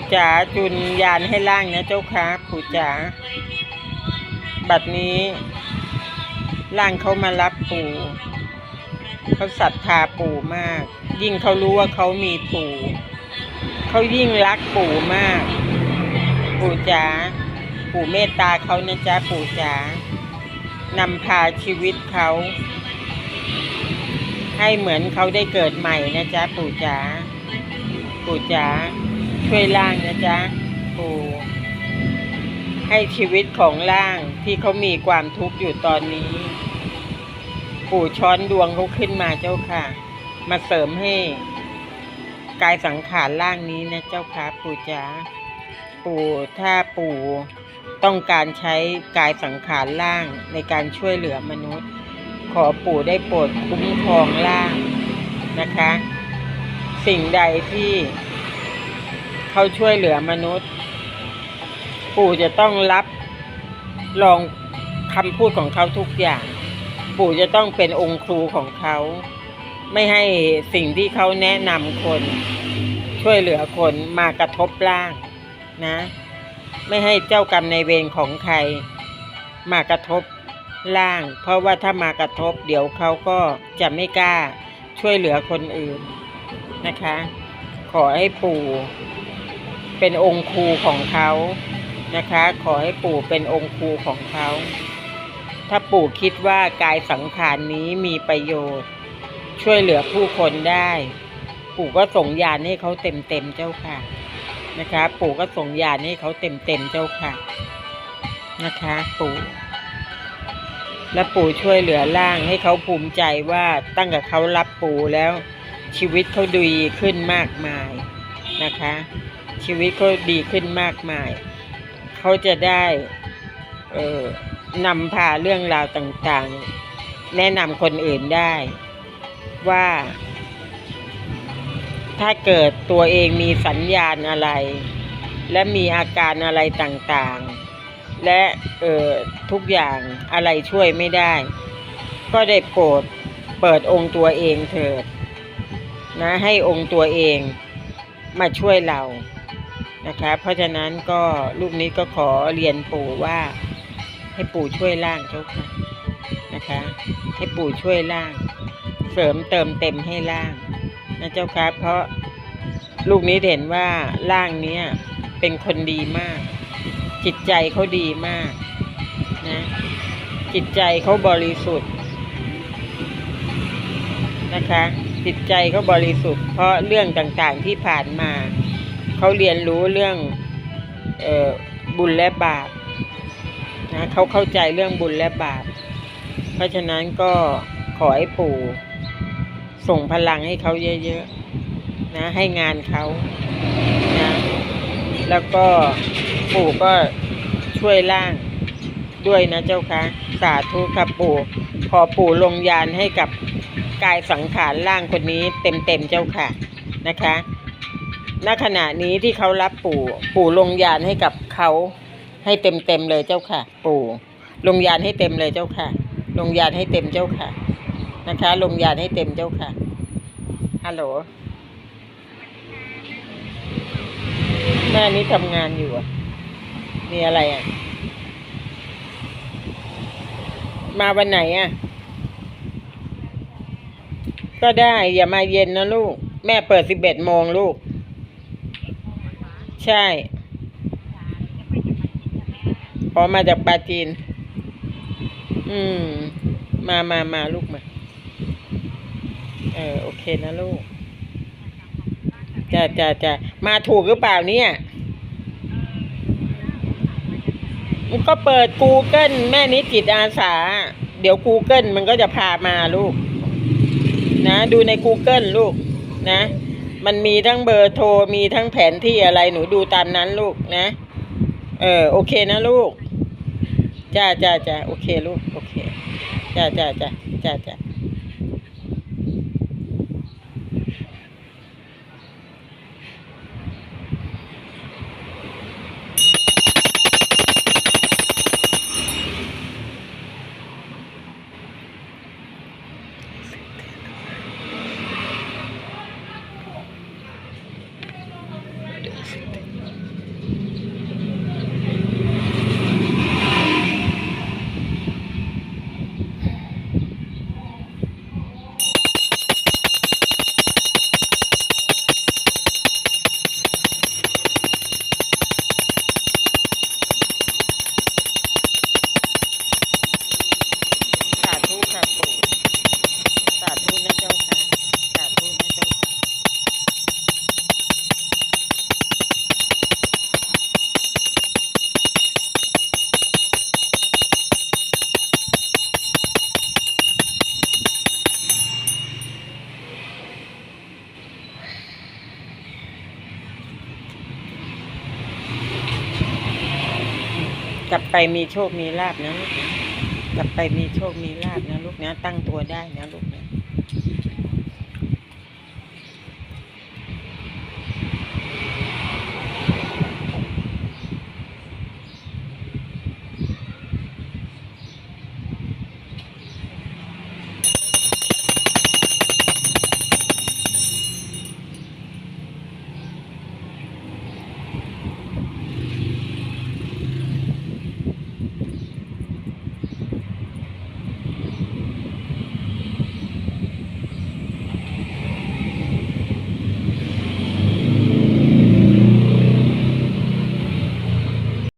ปู่จ๋าจุนยานให้ล่างนะเจ้าค่ะปู่จ๋าบัดนี้ล่างเขามารับปู่เขาศรัทธาปู่มาก ยิ่งเขารู้ว่าเขามีปู่เขายิ่งรักปู่มาก ปู่จ๋าปู่เมตตาเขานะจ๊ะปู่จ๋านำพาชีวิตเขาให้เหมือนเขาได้เกิดใหม่นะจ๊ะปู่จ๋าปู่จ๋า ช่วยล่างนะจ๊ะปู่ให้ชีวิตของล่างที่เขามีความทุกข์อยู่ตอนนี้ปู่ช้อนดวงเขาขึ้นมาเจ้าค่ะ มาเสริมให้ กายสังขารร่างนี้นะเจ้าค่ะปู่จ๋าปู่ถ้าปู่ต้องการใช้กายสังขารร่างในการช่วยเหลือมนุษย์ ขอปู่ได้โปรดคุ้มครองร่างนะคะ สิ่งใดที่ เขาช่วยเหลือมนุษย์ ปู่จะต้องรับรองคำพูดของเขาทุกอย่าง ปู่จะต้องเป็นองค์ครูของเขา ไม่ให้สิ่งที่เขาแนะนำคน ช่วยเหลือคนมากระทบร่างนะ ไม่ให้เจ้ากรรมในเวรของใคร มากระทบร่าง เพราะว่าถ้ามากระทบ เดี๋ยวเขาก็จะไม่กล้าช่วยเหลือคนอื่นนะคะ ขอให้ปู่ เป็นองค์ครูของเขานะคะ ขอให้ปู่เป็นองค์ครูของเขา ถ้าปู่คิดว่ากายสังขารนี้มีประโยชน์ ช่วยเหลือผู้คนได้ ปู่ก็ส่งยานให้เขาเต็มเต็มๆเจ้าค่ะ นะคะ ปู่ก็ส่งยานให้เขาเต็มเต็มๆเจ้าค่ะ นะคะ ปู่และปู่ช่วยเหลือร่างให้เขาภูมิใจว่าตั้งแต่เขารับปู่แล้วชีวิตเขาดีขึ้นมากมายนะคะ ชีวิตเขาดีขึ้นมากมาย เขาจะได้เออนำพาเรื่องราวต่างๆ แนะนำคนอื่นได้ ว่า ถ้าเกิดตัวเองมีสัญญาณอะไร และมีอาการอะไรต่างๆ และเออทุกอย่างอะไรช่วยไม่ได้ ก็ได้โปรดเปิดองค์ตัวเองเถิดนะให้องค์ตัวเองมาช่วยเรา นะคะเพราะฉะนั้นก็ลูกนี้ก็ขอเรียนปู่ว่าให้ปู่ช่วยล่างเจ้าค่ะนะคะ ให้ปู่ช่วยล่าง เสริมเติมเต็มให้ล่างนะเจ้าค่ะเพราะลูกนี้เห็นว่าล่างเนี้ยเป็นคนดีมาก จิตใจเขาดีมากนะจิตใจเขาบริสุทธิ์นะคะจิตใจเขาบริสุทธิ์ เพราะเรื่องต่างๆที่ผ่านมา เขาเรียนรู้เรื่องออบุญและบาปนะเขาเข้าใจเรื่องบุญและบาป เพราะฉะนั้นก็ขอให้ปู่ ส่งพลังให้เขาเยอะๆนะ ให้งานเขานะแล้วก็ปู่ก็ช่วยล่างด้วยนะเจ้าคะสาธุครับปู่ขอปู่ลงยานให้กับกายสังขารร่างคนนี้เต็มๆเจ้าค่ะนะคะ ณขณะนี้ที่เขารับปู่ปู่ลงยานให้กับเขาให้เต็มๆเลยเจ้าค่ะ ปู่ลงยานให้เต็มเลยเจ้าค่ะ ลงยานให้เต็มเจ้าค่ะ นะคะ ลงยานให้เต็มเจ้าค่ะฮัลโหลแม่นี้ทำงานอยู่อะมีอะไรอะ มาวันไหนอะ ก็ได้อย่ามาเย็นนะลูก แม่เปิดสิบเอ็ดโมงลูก ใช่พอมาจากปาจีน อืม มามามาลูกมา เออ โอเคนะลูกจะจะจะมาถูกหรือเปล่าเนี่ยมันก็เปิด Google แม่นิจิตอาสา เดี๋ยว Google มันก็จะพามาลูก นะ ดูใน Google ลูก นะ มันมีทั้งเบอร์โทร มีทั้งแผนที่อะไรหนูดูตามนั้นลูกนะ เออโอเคนะลูก จ้าจ้าจ้าโอเคลูก โอเค จ้าจ้าจ้าจ้าจ้า กลับไปมีโชคมีลาบนะลูกนะ กลับไปมีโชคมีลาบนะลูกนะ ตั้งตัวได้นะลูกนะ